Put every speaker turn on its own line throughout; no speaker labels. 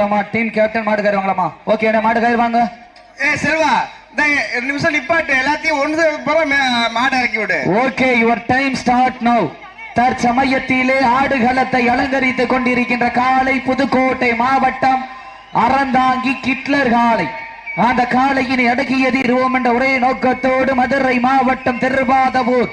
Team captain மாடு கயிறுவாங்களாமா okay என்ன மாடு கயிறு வாங்க.
ஏ செல்வா ரெண்டு நிமிஷம் நிப்பாட்டு எல்லாத்தையும் ஒன்று மாடை இறக்கி விடு.
Okay your time start now தற்சமயத்திலே ஆடுகளத்தை அலங்கரித்துக் கொண்டிருக்கின்ற காலை புதுக்கோட்டை மாவட்டம் அறந்தாங்கி கிட்லர் காலை. அந்த காலையினை அடக்கிய தீர்வோம் என்ற ஒரே நோக்கத்தோடு மதுரை மாவட்டம் திருவாதவூர்.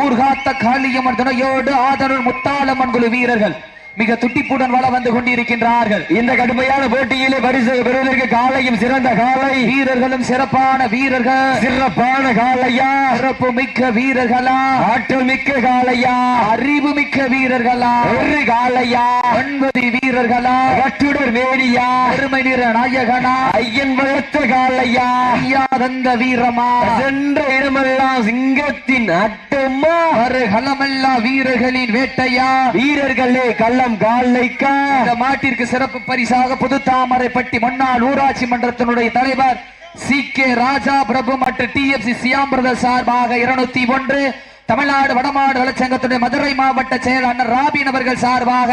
ஊர்காத்த காளியம்மன் துணையோடு ஆதரவு முத்தாளம்மன் குழு வீரர்கள். மிக துட்டிப்புடன் வள வந்து கொண்டிருக்கின்றார்கள்.
இந்த கடுமையான போட்டியிலே பரிசு பெறுவதற்கு காலையும் சிறந்த காலை.
வீரர்களும் சிறப்பான வீரர்கள்.
சிறப்பான காலையா?
சிறப்பு மிக்க வீரர்களா?
ஆற்றல் மிக்க காலையா?
அறிவு மிக்க வீரர்களா?
ஒரு காலையா?
ஒன்பது வீரர்களா?
கட்டுடர் மேடியா
பெருமை நிற நாயகனா?
ஐயன் வளர்த்த காலையா?
ஐயாதந்த வீரமா?
சென்ற இடமெல்லாம் சிங்கத்தின் அட்டமா?
களமெல்லாம் வீரர்களின் வேட்டையா?
வீரர்களே கள்ளம் காலைக்கா
இந்த மாட்டிற்கு சிறப்பு பரிசாக புது தாமரைப்பட்டி முன்னாள் ஊராட்சி மன்றத்தினுடைய தலைவர் சி கே ராஜா பிரபு மற்றும் T F C Shyam brother சார்பாக இருநூத்தி ஒன்று. தமிழ்நாடு வடமாடு வளச்சங்கத்துடைய மதுரை மாவட்ட செயலாளர் ராபின் அவர்கள் சார்பாக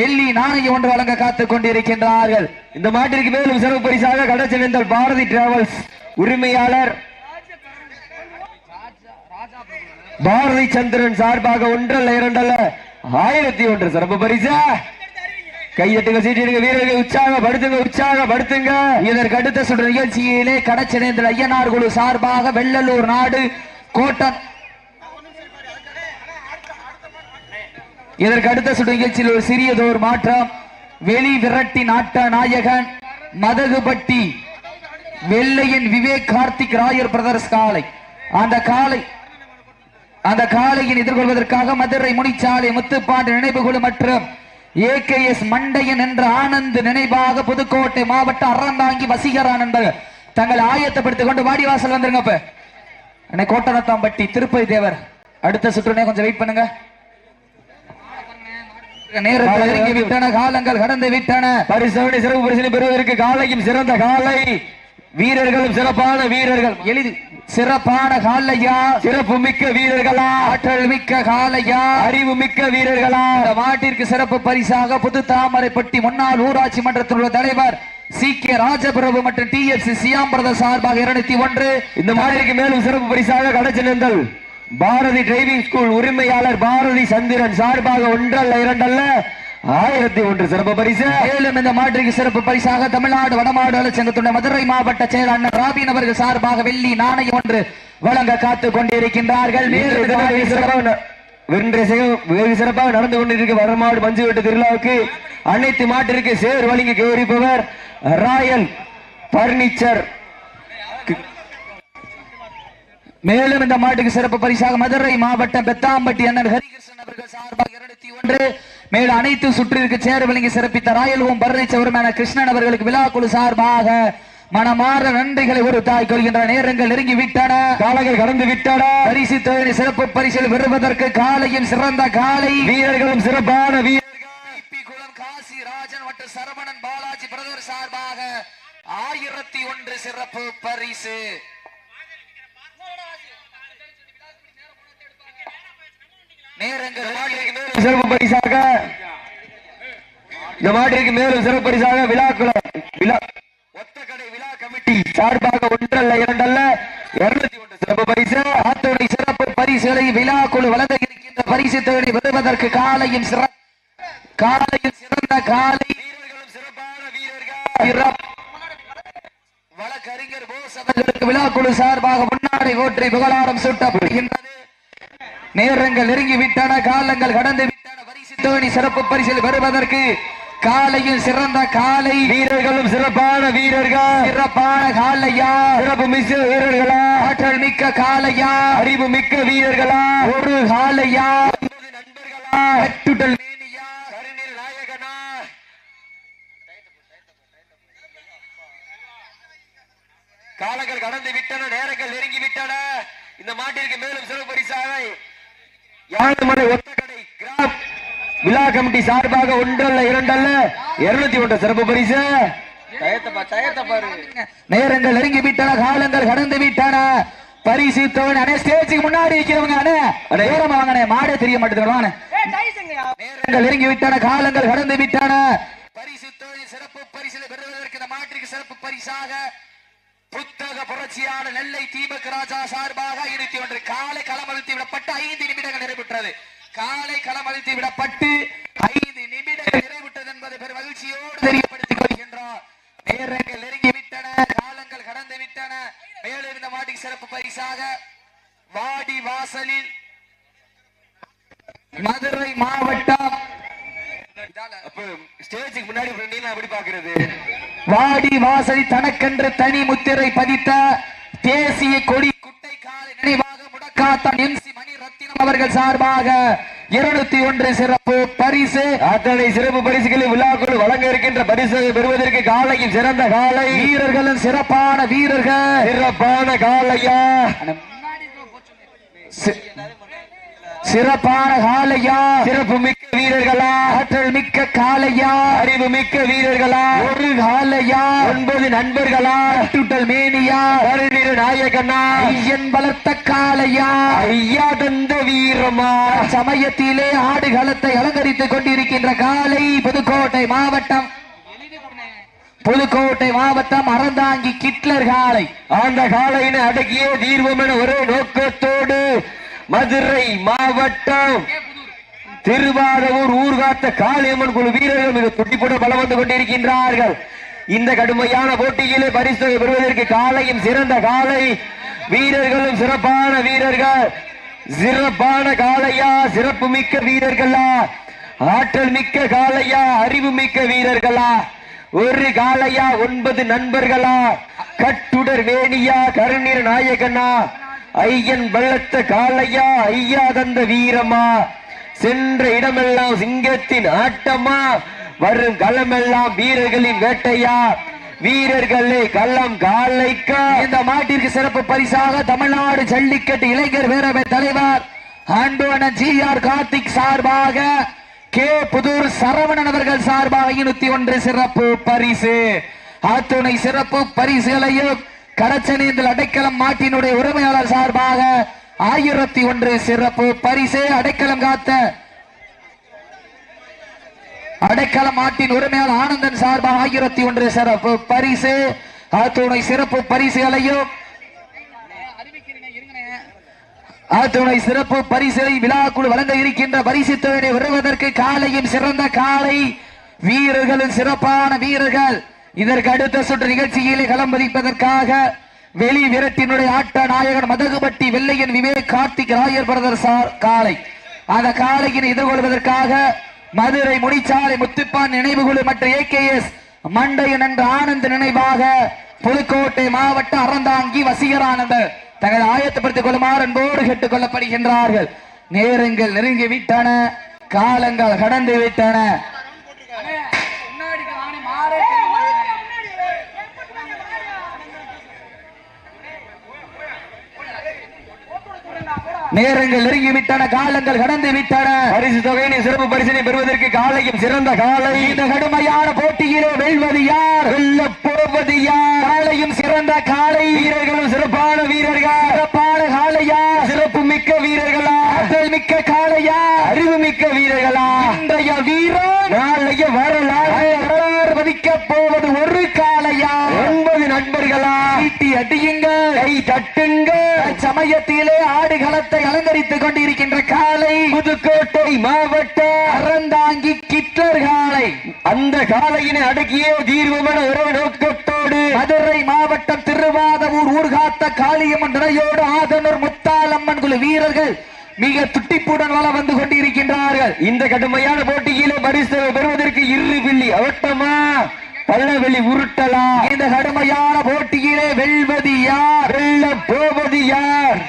வெள்ளி நாணயம் ஒன்று வழங்க காத்துக் கொண்டிருக்கின்றார்கள்.
இந்த மாட்டிற்கு மேலும் சிறப்பு பரிசாக கடச்செந்தல் பாரதி டிராவல்ஸ் உரிமையாளர் பாரதி சந்திரன் சார்பாக ஒன்றல்ல இரண்டல்ல. ஆயிரத்தி ஒன்று சிறப்பு பரிசா. கையெட்டுங்க சீட்டிடுங்க வீரர்கள் உற்சாகப்படுத்துங்க உற்சாகப்படுத்துங்க.
இதற்கு அடுத்த சுற்று நிகழ்ச்சியிலே கடச்சனேந்திர ஐயனார் குழு சார்பாக வெள்ளலூர் நாடு கோட்டம். இதற்கு அடுத்த சுற்று நிகழ்ச்சியில் ஒரு சிறியதோர் மாற்றம். வெளி விரட்டி நாட்ட நாயகன் மதகுபட்டி வெள்ளையின் விவேக் கார்த்திக் ராயர் பிரதர்ஸ் காலை. அந்த காலை அந்த காலையின் எதிர்கொள்வதற்காக மதுரை முனிச்சாலை முத்துப்பாண்டு நினைவு குழு மற்றும் ஏகேஎஸ் மண்டையன் என்ற ஆனந்த் நினைவாக புதுக்கோட்டை மாவட்டம் அறந்தாங்கி வசீகரான் என்பவர் தங்களை ஆயத்தப்படுத்திக் கொண்டு வாடிவாசல் வந்துருங்க இப்ப கோட்டனத்தாம்பட்டி திருப்பதி தேவர். அடுத்த சுற்றுனே கொஞ்சம் வெயிட் பண்ணுங்க. நேரத்தில் விட்டன காலங்கள் கடந்து விட்டன.
பரிசோனை சிறப்பு பெறுவதற்கு காலையும் சிறந்த காலை வீரர்களும் சிறப்பான வீரர்கள்.
எளிது. சிறப்பான காலையா?
சிறப்பு மிக்க வீரர்களா?
ஆற்றல் மிக்க காலையா?
அறிவு மிக்க வீரர்களா?
மாட்டிற்கு சிறப்பு பரிசாக புது தாமரைப்பட்டி முன்னாள் ஊராட்சி மன்றத்தில் உள்ள தலைவர் சி. கே. ராஜபிரபு மற்றும் T. F. C. Shyam brother சார்பாக இருநூத்தி ஒன்று.
இந்த மாட்டிற்கு மேலும் சிறப்பு பரிசாக கடச்சினந்தல் பாரதி டிரைவிங் ஸ்கூல் உரிமையாளர் பாரதி சந்திரன் சார்பாக ஒன்றல்ல இரண்டல்ல. ஆயிரத்தி ஒன்று சிறப்பு பரிசு.
மேலும் இந்த மாட்டிற்கு சிறப்பு பரிசாக தமிழ்நாடு வடமாடு நலச்சங்கத்துடைய மதுரை மாவட்ட செயலாளர் ராபின் அவர்கள் சார்பாக வெள்ளி நாணயம் ஒன்று வழங்க காத்துக் கொண்டிருக்கின்றார்கள்.
வெகு சிறப்பாக நடந்து கொண்டிருக்க வரமாடு மஞ்சு வெட்டு திருவிழாவுக்கு அனைத்து மாட்டிற்கு சேர் வழங்கி கௌரிப்பவர் ராயல் பர்னிச்சர்.
மேலும் இந்த மாட்டுக்கு சிறப்பு பரிசாக மதுரை மாவட்டம் பெத்தாம்பட்டி அண்ணன் அவர்கள் சார்பாக இருநூத்தி ஒன்று. மேலும் அனைத்து சுற்றிற்கு சேர சிறப்பித்த ராயல்வோம் பரணி கிருஷ்ணன் அவர்களுக்கு விழா குழு சார்பாக மனமாற நன்றிகளை ஒரு தாய் கொள்கின்ற நேரங்கள் நெருங்கி விட்டன
காலங்கள் கடந்து விட்டன
பரிசு தொழில் சிறப்பு பரிசில் பெறுவதற்கு காலையும் சிறந்த காலை.
வீரர்களும் சிறப்பான வீரர்கள்
காசி ராஜன் மற்றும் சரவணன் பாலாஜி பிரதர் சார்பாக ஆயிரத்தி ஒன்று சிறப்பு பரிசு.
சிறப்பு பரிசாக இந்த மாட்டிற்கு மேலும் சிறப்பு பரிசாக விழாக்குளம் விழா ஒத்தக்கடை விழா கமிட்டி சார்பாக ஒன்றல்ல இரண்டல்ல இருநூத்தி ஒன்று சிறப்பு பரிசு.
அத்துணை சிறப்பு பரிசுகளை விழா குழு வழங்க இருக்கின்ற பரிசு தொழிலை பெறுவதற்கு காலையும் சிற காலையும் சிறந்த காலை
வீரர்களும் சிறப்பான வீரர்கள்.
சிறப்பு வழக்கறிஞர் போஸ் அவர்களுக்கு விழா குழு சார்பாக முன்னாடி ஓற்றி புகழாரம் சூட்டப்படுகின்றது. நேரங்கள் நெருங்கி விட்டன காலங்கள் கடந்து விட்டன. பரிசு சிறப்பு பரிசில் பெறுவதற்கு காலையும் சிறந்த காலை
வீரர்களும் சிறப்பான வீரர்கள்.
சிறப்பான காலையா?
சிறப்பு மிக்க வீரர்களா?
ஆற்றல் மிக்க காலையா?
அறிவு மிக்க வீரர்களா?
ஒரு காலையா?
நண்பர்களா? காலங்கள் கடந்து விட்டன நேரங்கள் நெருங்கி விட்டன. இந்த மாட்டிற்கு மேலும் சிறப்பு பரிசாக யாழ்மலை ஒத்தக்கடை கிராப் விழா கமிட்டி சார்பாக ஒன்றல்ல இரண்டல்ல இருநூத்தி ஒன்று சிறப்பு பரிசு.
நேரங்கள் நெருங்கி விட்டன காலங்கள் கடந்து விட்டன. பரிசு தோணி அண்ணே ஸ்டேஜுக்கு முன்னாடி இருக்கிறவங்க அண்ணே. நேரமா வாங்கண்ணே மாடே தெரிய வாங்கண்ணே நேரங்கள் நெருங்கி விட்டன காலங்கள் கடந்து விட்டன. பரிசு தோணி சிறப்பு பரிசிலை பெறுவதற்கு இந்த மாட்டிற்கு சிறப்பு பரிசாக புத்தக புரட்சியான நெல்லை தீபக் ராஜா சார்பாக இருபத்தி ஒன்று. காலை களமழுத்தி விடப்பட்டு ஐந்து நிமிடங்கள் நிறைவுற்றது. காலை களமழுத்தி விடப்பட்டு ஐந்து நிமிடங்கள் நிறைவிட்டது என்பதை பெரும் மகிழ்ச்சியோடு தெரியப்படுத்திக் கொள்கின்றோம் நேரங்கள் நெருங்கி விட்டன காலங்கள் கடந்து விட்டன மேலிருந்த மாட்டிக்கு சிறப்பு பரிசாக வாடி வாசலில் மதுரை மாவட்டம்
ஸ்டேஜுக்கு முன்னாடி இப்ப நீங்க எப்படி பாக்குறது
வாடி வாசலி தனக்கென்று தனி முத்திரை பதித்த தேசிய கொடி குட்டை காலை நினைவாக முடக்காத்தான் எம் சி மணி ரத்தினம் அவர்கள் சார்பாக இருநூத்தி ஒன்று சிறப்பு பரிசு.
அத்தனை சிறப்பு பரிசுகளை விழாக்குழு வழங்க இருக்கின்ற பரிசு பெறுவதற்கு காலையில் சிறந்த காலை.
வீரர்களும் சிறப்பான வீரர்கள்.
சிறப்பான காலையா?
சிறப்பான காலையா?
சிறப்பு மிக்க வீரர்களா?
ஆற்றல் மிக்க காலையா?
அறிவு மிக்க வீரர்களா?
ஒரு காலையா?
ஒன்பது நண்பர்களா?
சுட்டல் மேனியா?
கருநீர் நாயகனா?
ஐயன் பலத்த காலையா?
ஐயா தந்த வீரமா?
சமயத்திலே ஆடுகளத்தை அலங்கரித்துக் கொண்டிருக்கின்ற காலை புதுக்கோட்டை மாவட்டம். புதுக்கோட்டை மாவட்டம் அறந்தாங்கி கிட்லர் காலை.
அந்த காலையினை அடக்கிய தீர்வம் என ஒரே நோக்கத்தோடு மதுரை மாவட்டம் திருவாரூர் ஊர்காத்த காளியம்மன் குழு வீரர்கள் மிக துடிப்புட பலம் வந்து கொண்டிருக்கின்றார்கள். இந்த கடுமையான போட்டியிலே பரிசு பெறுவதற்கு காலையும் சிறந்த காலை. வீரர்களும் சிறப்பான வீரர்கள். சிறப்பான காலையா? சிறப்பு மிக்க வீரர்களா? ஆற்றல் மிக்க காலையா? அறிவு மிக்க வீரர்களா? ஒரு காலையா? ஒன்பது நண்பர்களா? கட்டுடர் வேணியா? கருநீர் நாயகனா? ஐயன் பள்ளத்த காளையா ஐயா தந்த வீரமா? சென்ற இடமெல்லாம் சிங்கத்தின் ஆட்டமா? வரும் களமெல்லாம் வீரர்களின் வேட்டையா? வீரர்களே களம் காலைக்கா
இந்த மாட்டிற்கு சிறப்பு பரிசாக தமிழ்நாடு ஜல்லிக்கட்டு இளைஞர் பேரவை தலைவர் ஆண்டோன ஜி ஆர் கார்த்திக் சார்பாக கே. புதூர் சரவணன் அவர்கள் சார்பாக ஐநூத்தி ஒன்று சிறப்பு பரிசு. அத்துணை சிறப்பு பரிசுகளையும் கரச்சனேந்தல் அடைக்கலம் மாட்டினுடைய உரிமையாளர் சார்பாக ஆயிரத்தி ஒன்று சிறப்பு பரிசு அடைக்கலம் காத்த அடைக்கலம் மாட்டின் உரிமையாளர் ஆனந்தன் சார்பாக ஆயிரத்தி ஒன்று சிறப்பு பரிசு ஆத்துணை சிறப்பு பரிசுகளையும் ஆத்துணை சிறப்பு பரிசுகளை விழாக்குழு வழங்க இருக்கின்ற பரிசு தொகையை வருவதற்கு காலையும் சிறந்த காலை. வீரர்களும் சிறப்பான வீரர்கள். இதற்கு அடுத்த சுற்று நிகழ்ச்சியிலே களம் பதிப்பதற்காக வெளி விரட்டினுடைய ஆட்ட நாயகன் மதகுபட்டி வெள்ளையன் விவேக் கார்த்திக் ராயர் பிரதர் சார் காலை. அந்த காலையினை எதிர்கொள்வதற்காக மதுரை முடிச்சாலை முத்துப்பான் நினைவுகுழு மற்றும் ஏகேஎஸ் மண்டையன் என்ற ஆனந்த் நினைவாக புதுக்கோட்டை மாவட்ட அறந்தாங்கி வசீகரானந்தர் தங்களை ஆயத்தப்படுத்திக் கொள்ளுமாறு அன்போடு கேட்டுக் கொள்ளப்படுகின்றார்கள். நேரங்கள் நெருங்கி விட்டன காலங்கள் கடந்து விட்டன. நேரங்கள் நெருங்கி விட்டன காலங்கள் கடந்து விட்டன
பரிசு தொகையினை சிறப்பு பரிசினை பெறுவதற்கு காலையும் சிறந்த காலை.
இந்த கடுமையான போட்டியிலே வெல்வது யார்?
வெல்ல போவது யார்?
காலையும் சிறந்த காலை.
வீரர்களும் சிறப்பான வீரர்கள்?
சிறப்பான காலையா
சிறப்பு மிக்க வீரர்களா?
ஆற்றல் மிக்க காலையா
அறிவு மிக்க வீரர்களா?
இன்றைய வீரன்
நாளைய வரலாறு.
பதிக்க போவது ஒரு காலையா
ஒன்பது நண்பர்களா?
ஈட்டி அடியுங்கள்.
கை தட்டுங்க
சமயத்திலே ஆடுகளத்தை அலங்கரித்துக் கொண்டிருக்கின்ற காலை
புதுக்கோட்டை மாவட்ட
அறந்தாங்கி கிட்லர் காலை.
அந்த காலையினை அடக்கிய தீர்வுமன உறவு நோக்கத்தோடு
மதுரை மாவட்டம் திருவாதவூர் ஊர்காத்த காளியம்மன் நிலையோடு ஆதனூர் முத்தாலம்மன் குழு வீரர்கள் மிக துட்டிப்புடன் வள வந்து கொண்டிருக்கின்றார்கள்.
இந்த கடுமையான போட்டியிலே பரிசு பெறுவதற்கு இரு பில்லி. அவட்டமா? பல்லவெளி உருட்டலா?
இந்த கடுமையான போட்டியிலே வெல்வது யார்?
வெல்ல போவது யார்?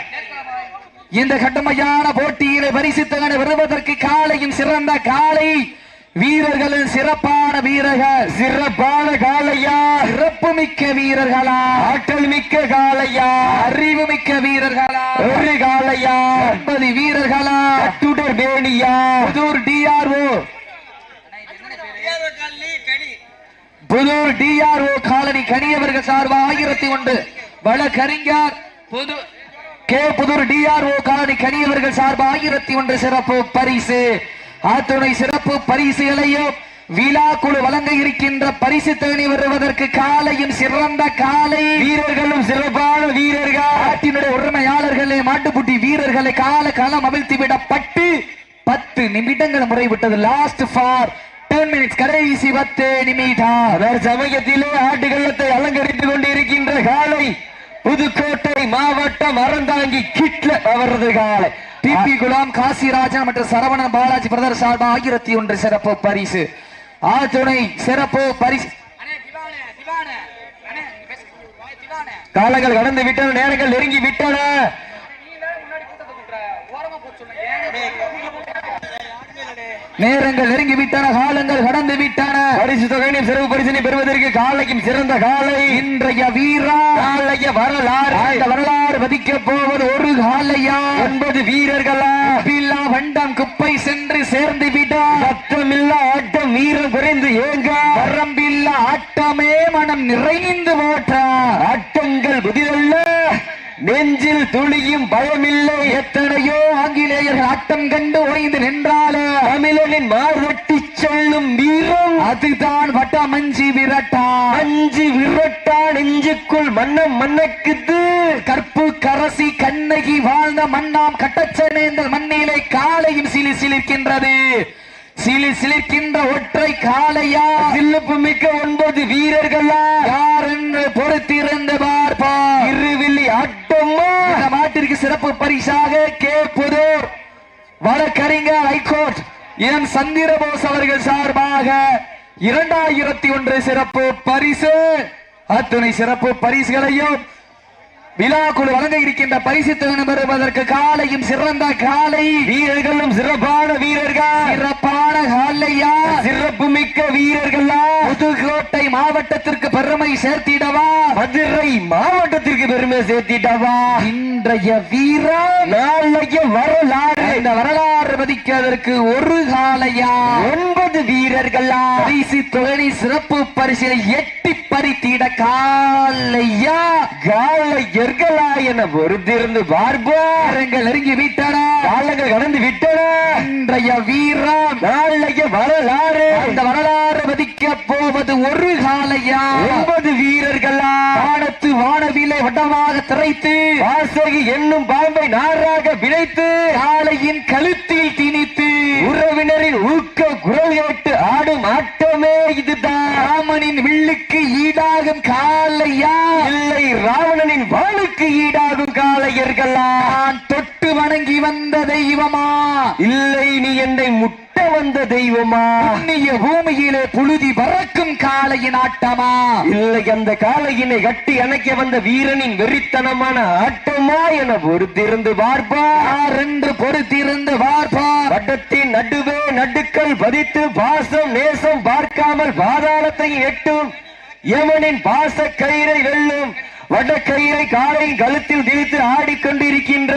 இந்த கடுமையான போட்டியிலே பரிசுத்தகனை பெறுவதற்கு காலையும் சிறந்த காலை. வீரர்களும் சிறப்பான வீரர்கள்.
சிறப்பான காலையா?
சிறப்பு மிக்க வீரர்களா?
ஆற்றல் மிக்க காலையா?
அறிவு மிக்க வீரர்களா?
ஒரு காலையா?
ஒன்பது வீரர்களா?
கட்டுடர் வேணியா
Puthur DRO Puthur DRO colony கனியவர்கள் சார்பாக ஆயிரத்தி ஒன்று. வழக்கறிஞர் புது கே புதூர் டிஆர்ஓ காலனி கனியவர்கள் சார்பாக ஆயிரத்தி ஒன்று சிறப்பு பரிசு. அத்துணை சிறப்பு பரிசுகளையும் விழா குழு வழங்க இருக்கின்ற பரிசு தேனி வருவதற்கு காலையும் சிறந்த காலை.
வீரர்களும் சிறப்பான வீரர்கள்.
நாட்டினுடைய உரிமையாளர்களே மாட்டுப்புட்டி வீரர்களை கால காலம் அவிழ்த்து விடப்பட்டு பத்து நிமிடங்கள் முறைவிட்டது. லாஸ்ட் ஃபார் டென் மினிட்ஸ் கடைசி பத்து நிமிடம்.
சமயத்திலே ஆட்டுக்கள்ளத்தை அலங்கரித்துக் கொண்டிருக்கின்ற காலை புதுக்கோட்டை மாவட்டம் அறந்தாங்கி கிட்ல அவரது காலை.
டிபி குலாம் காசிராஜன் மற்றும் சரவணன் பாலாஜி பிரதர் சார்பாக ஆயிரத்தி ஒன்று சிறப்பு பரிசு. ஆத்துணை சிறப்பு பரிசு.
காலங்கள் கடந்து விட்டன நேரங்கள் நெருங்கி விட்டன.
நேரங்கள் நெருங்கி விட்டன காலங்கள் கடந்து விட்டன
பரிசு தொகையினை சிறப்பு பரிசினை பெறுவதற்கு காலைக்கும் சிறந்த காலை.
இன்றைய வீரா
காலைய வரலாறு.
அந்த வரலாறு பதிக்க போவது ஒரு காலையா?
ஒன்பது வீரர்களா?
பில்லா வண்டம் குப்பை சென்று சேர்ந்து விட
சத்தமில்ல ஆட்டம் வீரம் குறைந்து ஏங்க?
வரம்பில்ல ஆட்டமே மனம் நிறைந்து போற்றா?
ஆட்டங்கள் புதிதல்ல நெஞ்சில் துளியும் பயமில்லை.
எத்தனையோ ஆங்கிலேயர்கள் ஆட்டம் கண்டு ஓய்ந்து நின்றாலே.
தமிழனின் மார்வட்டி சொல்லும் வீரம்.
அதுதான் வட்டமஞ்சி விரட்டா.
அஞ்சு விரட்டா நெஞ்சுக்குள் மன்னம் மன்னக்குது.
கற்பு கரசி கண்ணகி வாழ்ந்த மண்ணாம் கட்டச்சனேந்தல் மண்ணிலை காலையும் சிலி சிலிர்க்கின்றது. சிலி சிலிர்க்கின்ற ஒற்றை காளையா?
சில்லப்பு மிக்க ஒன்பது வீரர்களா?
யார் என்று பொறுத்திருந்து பார்ப்பா?
இருவில்லி
இந்த மாட்டிற்கு சிறப்பு பரிசாக கே புதூர் வழக்கறிஞர் ஹைகோர்ட் எம் சந்திரபோஸ் அவர்கள் சார்பாக இரண்டாயிரத்தி ஒன்று சிறப்பு பரிசு. அத்துணை சிறப்பு பரிசுகளையும் விழா குழு வழங்க இருக்கின்ற பரிசு தொகை பெறுவதற்கு காலையும் சிறந்த காலை.
வீரர்களும் சிறப்பான வீரர்கள்?
சிறப்பான காலையா?
சிறப்பு மிக்க வீரர்களா?
புதுக்கோட்டை மாவட்டத்திற்கு பெருமை சேர்த்திடவா?
மதுரை மாவட்டத்திற்கு பெருமை சேர்த்திட்டவா
இன்றைய வீரம்
நாளைய வரலாறு.
இந்த வரலாறு பதிக்கிறதற்கு ஒரு காலையா?
ஒன்பது வீரர்களா
பரிசு தொகை சிறப்பு பரிசிலை எட்டி பறித்திட காலையா?
காலை எர்களா என பொறுத்திருந்து பார்ப்போம்.
நெருங்கி விட்டன.
காலங்கள் கடந்து விட்டன.
இன்றைய வீரம்
நாளைய வரலாறு.
அந்த வரலாறு பதிக்க போவது ஒரு காலையா?
ஒன்பது வீரர்களா?
வானத்து வானவிலை வட்டமாக திரைத்து
வாசகி என்னும் பாம்பை நாராக விளைத்து
காளையின் கழுத்தில் திணித்து
உறவினரின் ஊக்க குரல் விளையாட்டு ஆடும் ஆட்டமே இதுதான்
ராமனின் வில்லுக்கு ஈடாகும் காலையா
இல்லை ராவணனின் வாளுக்கு ஈடாகும்
காலையர்களா தொட்டு வணங்கி வந்த தெய்வமா?
இல்லை நீ என்னை முட்டு வந்த தெய்வமா?
புண்ணிய பூமியிலே புழுதி பறக்கும் காளையின் ஆட்டமா?
இல்லை அந்த காளையினை கட்டி அணைக்க வந்த வீரனின் வெறித்தனமான ஆட்டமா என பொறுத்திருந்து பார்ப்பா.
யார் என்று பொறுத்திருந்து பார்ப்பா.
வட்டத்தின் நடுவே நடுக்கல் பதித்து பாசம் நேசம் பார்க்காமல் பாதாளத்தை எட்டும். யமனின் பாச கயிறை வெல்லும். வடக்கயிறை காலை கழுத்தில் திரித்து ஆடிக்கொண்டிருக்கின்ற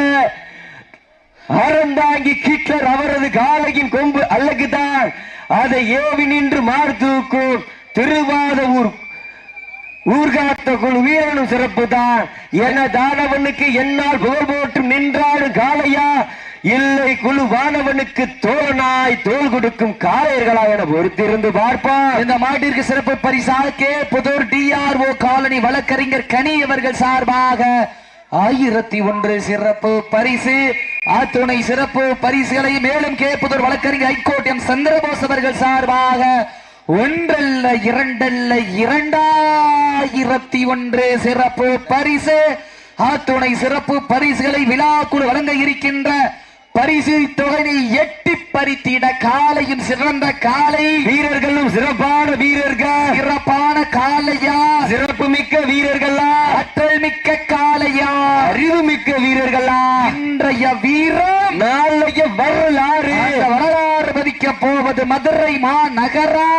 அறந்தாங்கி கிட்லர் அவரது காலையின் கொம்பு அழகுதான். அதை ஏவி நின்று மார் தூக்கும் திருவாதூர் ஊர்காத்த குழு வீரனும் சிறப்பு தான் என தானவனுக்கு என்னால் புகழ் போற்றும் நின்றாடும் காளையா? இல்லை குழு வானவனுக்கு தோழனாய் தோல் கொடுக்கும் காளையர்களா என பொறுத்திருந்து பார்ப்பான்
இந்த மாட்டிற்கு சிறப்பு பரிசாக கே. புதூர் டிஆர்ஓ காலனி வழக்கறிஞர் கனி அவர்கள் சார்பாக ஆயிரத்தி ஒன்று சிறப்பு பரிசு. ஆத்துணை சிறப்பு பரிசுகளை மேலும் கே வழக்கறிஞர் ஹைகோர்ட் எம் சந்திரபோஸ் அவர்கள் சார்பாக ஒன்றல்ல இரண்டல்ல இரண்டாயிரத்தி ஒன்று சிறப்பு பரிசு. ஆத்துணை சிறப்பு பரிசுகளை விழாக்குழு வழங்க இருக்கின்ற பரிசு தொகையை எட்டி பறித்திட காலையும் சிறந்த காலை.
வீரர்களும் சிறப்பான வீரர்கள்.
சிறப்பான காலையா?
சிறப்பு மிக்க வீரர்களா?
ஆற்றல் மிக்க காலை.
அறிவு மிக்க வீரர்களா?
இன்றைய வீரம்
நாளைய வரலாறு.
வரலாறு பதிக்க போவது மதுரை மாநகரா?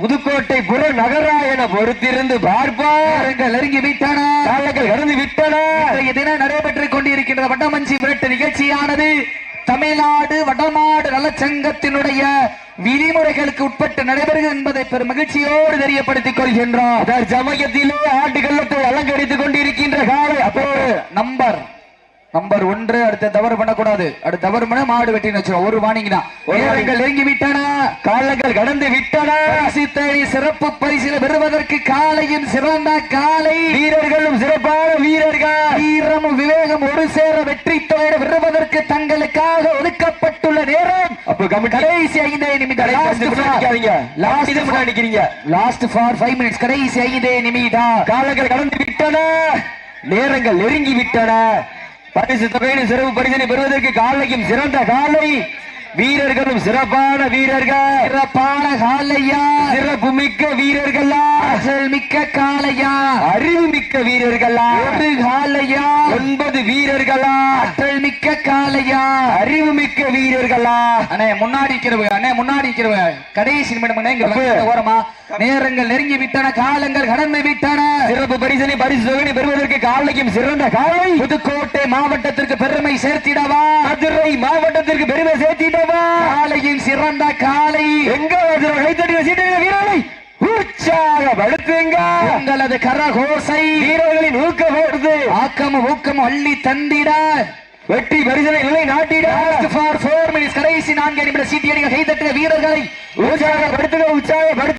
புதுக்கோட்டை புற நகரா என பொறுத்திருந்து பார்ப்பார்
நேரங்கள் நெருங்கி விட்டன.
கடந்து விட்டன.
தினம் நடைபெற்றுக் கொண்டிருக்கின்ற வட்டமஞ்சி விரட்டு நிகழ்ச்சியானது தமிழ்நாடு வடமாடு நலச்சங்கத்தினுடைய விதிமுறைகளுக்கு உட்பட்டு நடைபெறுகிறது என்பதை பெரும் மகிழ்ச்சியோடு தெரியப்படுத்திக் கொள்கின்றோம்.
சமயத்திலே ஆட்டுக்கள்ளத்தை அலங்கரித்துக் கொண்டிருக்கின்ற காலை அப்போ
நம்பர் நம்பர் ஒன்று அடுத்த தவறு பண்ணக்கூடாது. அடுத்த தவறு பண்ண மாடு வெட்டின்னு வச்சிருவோம். ஒரு வாணிங்க தான். நேரங்கள் நெருங்கி விட்டன.
காலங்கள் கடந்து விட்டன.
சிறப்பு பரிசில பெறுவதற்கு காலையின் சிறந்த காலை.
வீரர்களும் சிறப்பான வீரர்கள்.
வீரமும் விவேகம் ஒரு சேர வெற்றி தொகையை பெறுவதற்கு தங்களுக்காக ஒதுக்கப்பட்டுள்ள நேரம்.
அப்ப
கடைசி ஐந்தே நிமிடம்.
லாஸ்ட்
ஃபார் ஃபைவ் மினிட்ஸ் கடைசி ஐந்தே நிமிடம்.
காலங்கள் கடந்து விட்டன. நேரங்கள் நெருங்கி விட்டன. பரிசு தொகையின் சிறப்பு பரிசனை பெறுவதற்கு காலையும் சிறந்த காலை. வீரர்களும் சிறப்பான வீரர்கள்.
சிறப்பான காலையா?
சிறப்பு மிக்க வீரர்களா?
ஆற்றல் மிக்க காலையா?
அறிவு மிக்க வீரர்களா?
ஒரு காலையா?
ஒன்பது வீரர்களா?
ஆற்றல் மிக்க காலையா?
அறிவு மிக்க வீரர்களா?
அண்ணே முன்னாடி இருக்கிறவங்க அண்ணே முன்னாடி இருக்கிறவங்க கடைசி நிமிடம் ஓரமா. நேரங்கள் நெருங்கி விட்டன காலங்கள் கடந்து விட்டன.
சிறப்பு பரிசனை பரிசு தொகையை பெறுவதற்கு காலையும் சிறந்த காலை.
புதுக்கோட்டை மாவட்டத்திற்கு பெருமை சேர்த்திடவா?
மதுரை மாவட்டத்திற்கு பெருமை சேர்த்திடவா?
காலையின் சிறந்த காலை.
எங்க வீரரை உற்சாகப்படுத்துங்க
உங்களது கரகோசை
வீரர்களின் ஊக்கப்படுத்து
ஆக்கமும் ஊக்கம் அள்ளி தந்திட.
வெற்றி பரிசனை நிலை நாட்டிட.
ஃபார் ஃபோர் மினிட்ஸ் கடைசி நான்கு நிமிட சீட்டியடிகள் கைதட்டுக வீரர்களை
உற்சாகப்படுத்துக உற்சாகப்படுத்த